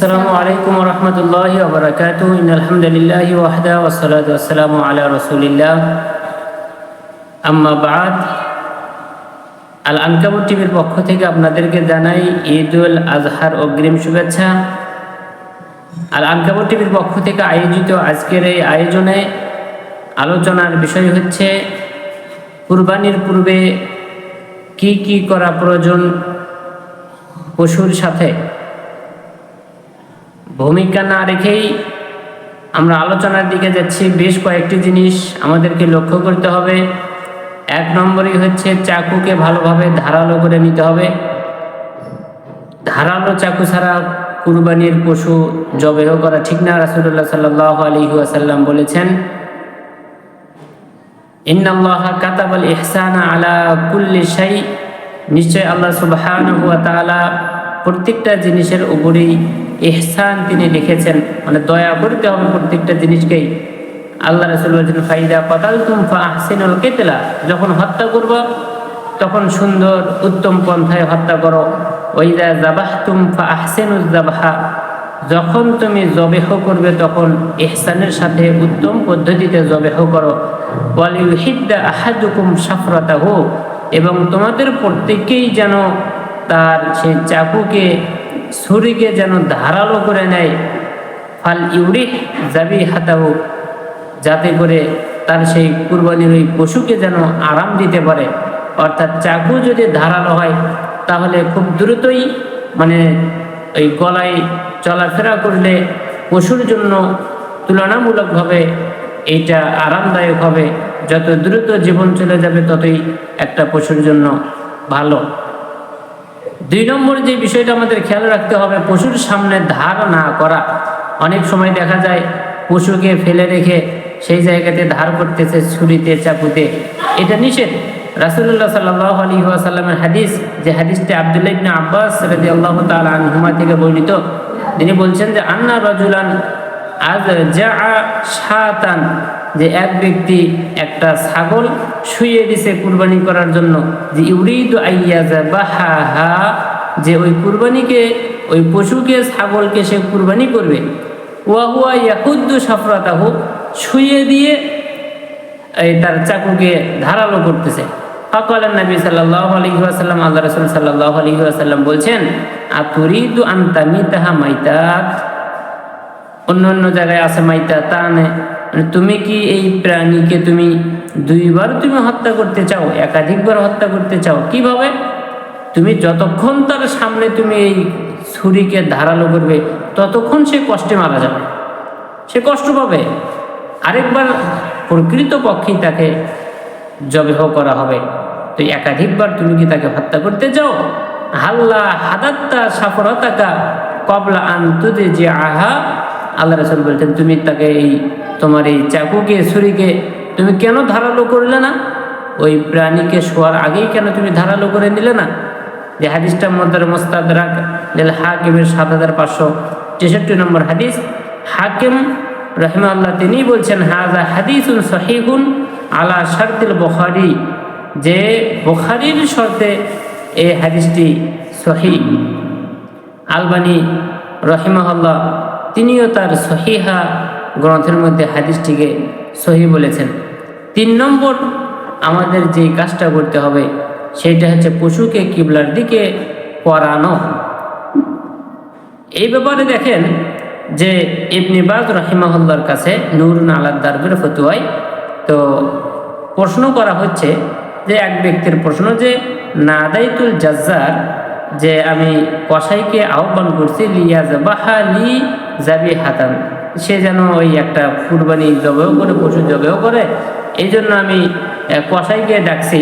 السلام عليكم ورحمة الله وبركاته إن الحمد لله وحده والصلاة والسلام على رسول الله أما بعد আল আনকাবুর টিভির পক্ষ থেকে আপনাদেরকে জানাই ঈদ উল আজহার অগ্রিম শুভেচ্ছা আল আনকাবুর টিভির পক্ষ থেকে আয়োজিত আজকের এই আয়োজনে আলোচনার বিষয় হচ্ছে কুরবানির পূর্বে কি কি করা প্রয়োজন পশুর সাথে ভূমিকা না রেখেই আমরা আলোচনার দিকে যাচ্ছি। বেশ কয়েকটি জিনিস আমাদেরকে লক্ষ্য করতে হবে। এক নম্বরই হচ্ছে চাকুকে ভালোভাবে ধারালো করে নিতে হবে। ধারালো চাকু ছাড়া কুরবানির পশু জবেহ করা ঠিক না রাসুল্লাহ সাল্লাহ আসাল্লাম বলেছেন, ইন্নাল্লাহ কাতাবাল ইহসানা আলা কুল্লি শাই। নিশ্চয় আল্লাহ তাআলা প্রত্যেকটা জিনিসের উপরেই ইহসান তিনি লিখেছেন মানে দয়া করতে হবে প্রত্যেকটা জিনিসকেই। আল্লাহ রসুল বলছেন, ফাইদা পাতাল তুমফা আহসিনুল কেতলা। যখন হত্যা করব, তখন সুন্দর উত্তম পন্থায় হত্যা করো। ওইদা জাবাহ তুমফা আহসেনুল জাবাহা যখন তুমি জবেহ করবে, তখন ইহসানের সাথে উত্তম পদ্ধতিতে জবেহ করো। ওয়ালিউহিদ্দা আহাদুকুম সাফরাতা হোক এবং তোমাদের প্রত্যেকেই যেন তার সেই চাকুকে ছুরিকে যেন ধারালো করে নেয়। ফাল ইউরিহ জাবি হাতাহু যাতে করে তার সেই কুরবানির ওই পশুকে যেন আরাম দিতে পারে। অর্থাৎ চাকু যদি ধারালো হয়, তাহলে খুব দ্রুতই মানে ওই গলায় চলাফেরা করলে পশুর জন্য তুলনামূলকভাবে এইটা আরামদায়ক হবে। যত দ্রুত জীবন চলে যাবে, ততই একটা পশুর জন্য ভালো। দুই নম্বর যে বিষয়টা আমাদের খেয়াল রাখতে হবে, পশুর সামনে ধার না করা। অনেক সময় দেখা যায়, পশুকে ফেলে রেখে সেই জায়গাতে ধার করতেছে, ছুরিতে, চাকুতে। এটা নিষেধ। রাসুল্লাহ সাল্লাহ আলী আসাল্লামের হাদিস, যে হাদিসটি আবদুল্লাহ ইবনে আব্বাস রাজি আল্লাহ তাল আনহুমা থেকে বর্ণিত, তিনি বলছেন যে, আন্না রাজুলান আজ যা শাতান যে এক ব্যক্তি একটা ছাগল শুয়ে দিছে কুরবানি করার জন্য, যে ইউরিদ আইয়াজা বাহা হা হা যে ওই কুরবানিকে, ওই পশুকে, ছাগলকে সে কুরবানি করবে। ওয়াহুয়া ইয়াকুদ্দু সাফরাতাহু শুয়ে দিয়ে এই তার চাকুকে ধারালো করতেছে। ফকাল নবী সাল্লাহ আলহি আসাল্লাম আল্লাহ রসুল সাল্লাহ আলহি আসাল্লাম বলছেন, আতুরিদু আন্তামি তাহা মাইতাত? অন্য অন্য জায়গায় আছে মাইতা তা তুমি কি এই প্রাণীকে তুমি দুইবার তুমি হত্যা করতে চাও, একাধিকবার হত্যা করতে চাও, কীভাবে? তুমি যতক্ষণ তার সামনে তুমি এই ছুরিকে ধারালো করবে, ততক্ষণ সে কষ্টে মারা যাবে। সে কষ্ট পাবে। আরেকবার প্রকৃত পক্ষেই তাকে জবেহ করা হবে। তো একাধিকবার তুমি কি তাকে হত্যা করতে চাও? হাল্লা হাদাত্তা সাফরতাকা কবলা আন্তুদে যে আহা আল্লাহ রসুল বলছেন, তুমি তাকে এই তোমার এই চাকুকে, ছুরিকে তুমি কেন ধারালো করলে না? ওই প্রাণীকে শোয়ার আগেই কেন তুমি ধারালো করে নিলে না? যে হাদিসটা মদ্দার মোস্তাদ রাখ হাকিমের সাত হাজার পাঁচশো তেষট্টি নম্বর হাদিস, হাকিম রহমা আল্লাহ তিনি বলছেন হাজা হাদিসুন সহিহুন আলা শারতিল বখারি। যে বখারির শর্তে এই হাদিসটি সহি আলবানী রহিমাল্লাহ তিনিও তার সহিহা গ্রন্থের মধ্যে হাদিসটিকে সহি বলেছেন। তিন নম্বর আমাদের যে কাজটা করতে হবে, সেটা হচ্ছে পশুকে কিবলার দিকে করানো এই ব্যাপারে দেখেন যে ইবনিবাজ রহিমাহুল্লার কাছে নুরুন আলাদ দারবের ফতুয়ায় তো প্রশ্ন করা হচ্ছে যে এক ব্যক্তির প্রশ্ন যে নাদাইতুল জাজ্জার, যে আমি কসাইকে আহ্বান করছি লিয়াজ বাহা লি জাবি হাতান সে যেন ওই একটা কুরবানি জবেও করে, পশু জবেও করে এই জন্য আমি কসাইকে ডাকছি।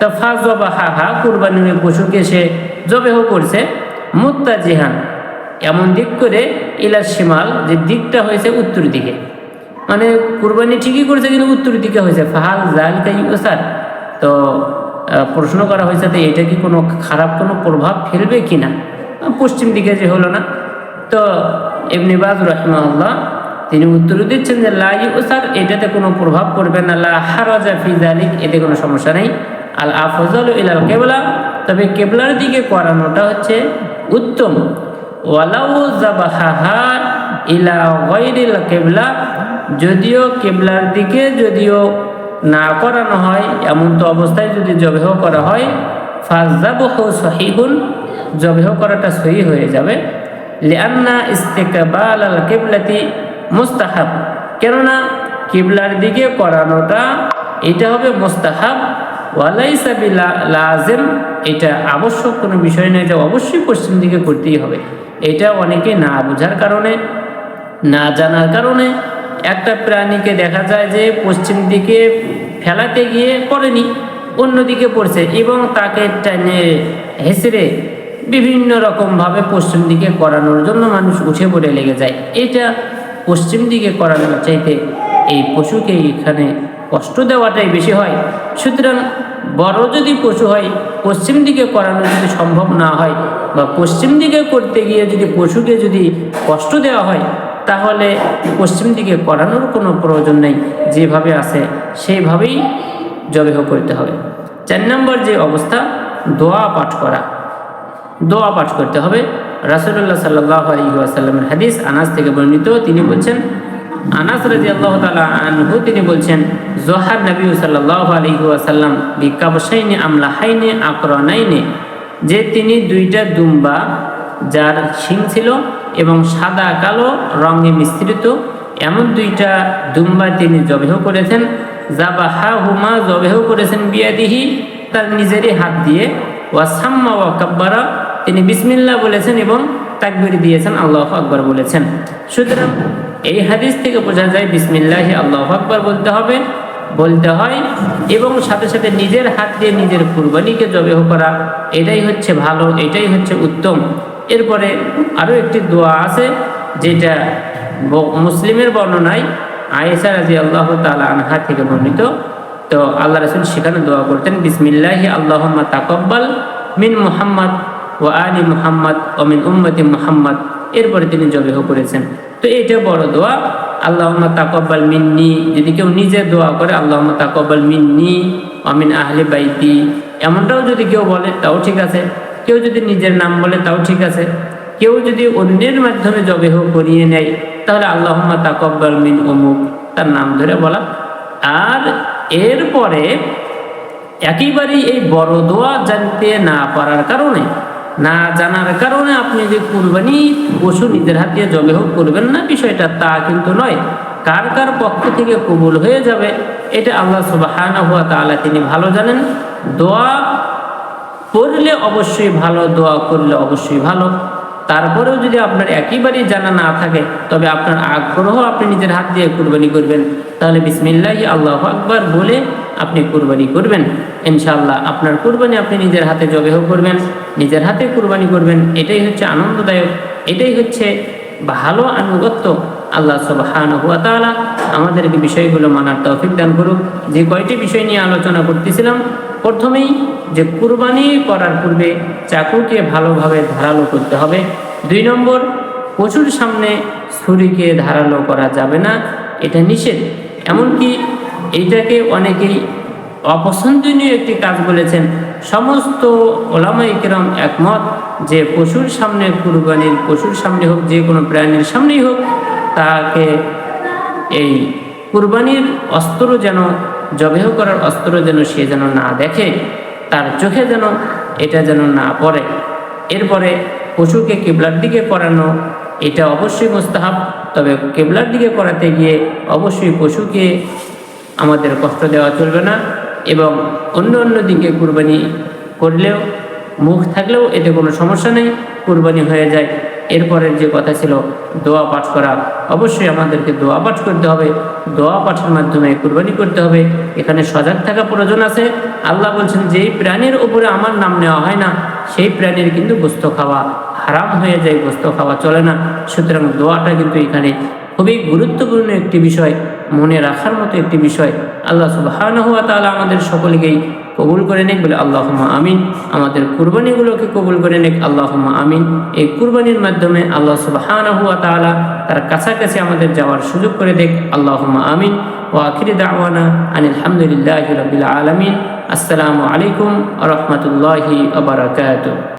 তো ফাঁস জবা হা হা কুরবানির ওই পশুকে সে জবেহ করছে, মুত্তা জিহান। এমন দিক করে ইলাস শিমাল, যে দিকটা হয়েছে উত্তর দিকে। মানে কুরবানি ঠিকই করেছে, কিন্তু উত্তর দিকে হয়েছে। ফাহাল জাল কাইসার তো প্রশ্ন করা হয়েছে তো এটা কি কোনো খারাপ কোনো প্রভাব ফেলবে কি না পশ্চিম দিকে যে হলো না। তো এমনি বাজ রহমাল্লাহ তিনি উত্তর দিচ্ছেন যে লাই ওসার এটাতে কোনো প্রভাব পড়বে না। লা হারাজা ফি জালিক এতে কোনো সমস্যা নেই। আল আফজল ইলাল কেবলা। তবে কেবলার দিকে করানোটা হচ্ছে উত্তম। ইলা কিবলা। যদিও কেবলার দিকে যদিও না করানো হয়, এমন তো অবস্থায় যদি জবেহ করা হয়, ফাজাবহু সহিহুন, জবেহ করাটা সহি হয়ে যাবে। লিআন্না ইস্তেকবাল আল কিবলাতি মুস্তাহাব। কেননা কিবলার দিকে করানোটা, এটা হবে মুস্তাহাব। ওয়ালাইসা বিলা লাজেম, এটা আবশ্যক কোনো বিষয় নয় যে অবশ্যই পশ্চিম দিকে করতেই হবে। এটা অনেকে না বোঝার কারণে, না জানার কারণে একটা প্রাণীকে দেখা যায় যে পশ্চিম দিকে ফেলাতে গিয়ে পড়েনি, অন্যদিকে পড়ছে এবং তাকে টেনে হেসড়ে বিভিন্ন রকমভাবে পশ্চিম দিকে করানোর জন্য মানুষ উঠে পড়ে লেগে যায়। এটা পশ্চিম দিকে করানোর চাইতে এই পশুকে এখানে কষ্ট দেওয়াটাই বেশি হয়। সুতরাং বড় যদি পশু হয়, পশ্চিম দিকে করানো যদি সম্ভব না হয় বা পশ্চিম দিকে করতে গিয়ে যদি পশুকে যদি কষ্ট দেওয়া হয়, তাহলে পশ্চিম দিকে করানোর কোনো প্রয়োজন নেই। যেভাবে আছে, সেইভাবেই জবেহ করতে হবে। চার নম্বর যে অবস্থা, দোয়া পাঠ করা। দোয়া পাঠ করতে হবে। রাসুল্লাহ সাল্লাহ আলী আসাল্লামের হাদিস আনাস থেকে বর্ণিত। তিনি বলছেন, আনাস রাজি আল্লাহ তালা আনহু তিনি বলছেন, জোহার নবী সাল্লাহ আলী আসাল্লাম বিকাবসাইনে আমলা হাইনে আকরনাইনে যে তিনি দুইটা দুম্বা, যার শিং ছিল এবং সাদা কালো রঙে মিশ্রিত, এমন দুইটা দুম্বা তিনি জবেহ করেছেন জাবা হা হুমা জবেহ করেছেন বিয়াদিহি, তার নিজেরই হাত দিয়ে ওয়া সাম্মা ওয়া কাব্বারা তিনি বিসমিল্লা বলেছেন এবং তাকবির দিয়েছেন, আল্লাহ আকবর বলেছেন। সুতরাং এই হাদিস থেকে বোঝা যায় বিসমিল্লাহি আল্লাহ আকবর বলতে হবে, বলতে হয় এবং সাথে সাথে নিজের হাত দিয়ে নিজের কুরবানিকে জবেহ করা, এটাই হচ্ছে ভালো, এটাই হচ্ছে উত্তম। এরপরে আরও একটি দোয়া আছে, যেটা মুসলিমের বর্ণনায় আয়েশা রাজি আল্লাহ তালা আনহা থেকে বর্ণিত। তো আল্লাহ রসুল সেখানে দোয়া করতেন, বিসমিল্লাহি আল্লাহম্মা তাকব্বাল মিন মুহাম্মদ ও আলী মুহাম্মদ ও মিন উম্মতি মুহাম্মদ। এরপরে তিনি জবেহ করেছেন। তো এটা বড় দোয়া। আল্লাহম্মা তাকব্বাল মিন্নি। যদি কেউ নিজে দোয়া করে, আল্লাহম্মা তাকব্বাল মিন্নি অমিন আহলে বাইতি। এমনটাও যদি কেউ বলে, তাও ঠিক আছে। কেউ যদি নিজের নাম বলে, তাও ঠিক আছে। কেউ যদি অন্যের মাধ্যমে জবেহ করিয়ে নেয়, তাহলে আল্লাহম্মা তাকব্বাল মিন অমুক তার নাম ধরে বলা। আর এরপরে, একেবারেই এই বড় দোয়া জানতে না পারার কারণে না জানার কারণে আপনি যে কুরবানি পশু নিজের হাত জবেহ করবেন না বিষয়টা তা কিন্তু নয়। কার কার পক্ষ থেকে কবুল হয়ে যাবে, এটা আল্লাহ সুবাহানা হুয়া তাআলা তিনি ভালো জানেন। দোয়া করলে অবশ্যই ভালো, দোয়া করলে অবশ্যই ভালো। তারপরেও যদি আপনার একেবারেই জানা না থাকে, তবে আপনার আগ্রহ আপনি নিজের হাত দিয়ে কুরবানি করবেন। তাহলে বিসমিল্লাহি আল্লাহ আকবার বলে আপনি কুরবানি করবেন। ইনশাআল্লাহ আপনার কুরবানি আপনি নিজের হাতে জবেহ করবেন, নিজের হাতে কুরবানি করবেন, এটাই হচ্ছে আনন্দদায়ক, এটাই হচ্ছে ভালো আনুগত্য। আল্লাহ সুবহান হুয়া আমাদেরকে বিষয়গুলো মানার তৌফিক দান করুক। যে কয়টি বিষয় নিয়ে আলোচনা করতেছিলাম, প্রথমেই যে কুরবানি করার পূর্বে চাকুকে ভালোভাবে ধারালো করতে হবে। দুই নম্বর, পশুর সামনে ছুরিকে ধারালো করা যাবে না, এটা নিষেধ। এমনকি এইটাকে অনেকেই অপছন্দনীয় একটি কাজ বলেছেন। সমস্ত ওলামা ইকরাম একমত যে পশুর সামনে কুরবানির, পশুর সামনে হোক, যে কোনো প্রাণীর সামনেই হোক, তাকে এই কুরবানির অস্ত্র যেন, জবেহ করার অস্ত্র যেন সে যেন না দেখে, তার চোখে যেন এটা যেন না পড়ে। এরপরে পশুকে কেবলার দিকে করানো এটা অবশ্যই মোস্তাহাব। তবে কেবলার দিকে করাতে গিয়ে অবশ্যই পশুকে আমাদের কষ্ট দেওয়া চলবে না। এবং অন্য অন্য দিকে কুরবানি করলেও, মুখ থাকলেও এতে কোনো সমস্যা নেই, কুরবানি হয়ে যায়। এরপরের যে কথা ছিল, দোয়া পাঠ করা, অবশ্যই আমাদেরকে দোয়া পাঠ করতে হবে। দোয়া পাঠের মাধ্যমে কুরবানি করতে হবে। এখানে সজাগ থাকা প্রয়োজন আছে। আল্লাহ বলছেন, যেই প্রাণীর উপরে আমার নাম নেওয়া হয় না, সেই প্রাণীর কিন্তু গোস্ত খাওয়া হারাম হয়ে যায়, গোস্ত খাওয়া চলে না। সুতরাং দোয়াটা কিন্তু এখানে খুবই গুরুত্বপূর্ণ একটি বিষয়। মনে রাখার মতো একটি বিষয়। আল্লাহ সুবহানাহু ওয়া তাআলা আমাদের সকলকেই কবুল করে নেক, বলে আল্লাহ আমিন। আমাদের কুরবানিগুলোকে কবুল করে নেক আল্লাহ আমিন। এই কুরবানির মাধ্যমে আল্লাহ সুবহানাহু ওয়া তাআলা তার কাছাকাছি আমাদের যাওয়ার সুযোগ করে দেখ আল্লাহ আমিন। ও আখিরি দাওয়ানা আনিল হামদুলিল্লাহি রাব্বিল আলামিন। আসসালামু আলাইকুম রাহমাতুল্লাহি ওয়া বারাকাতুহু।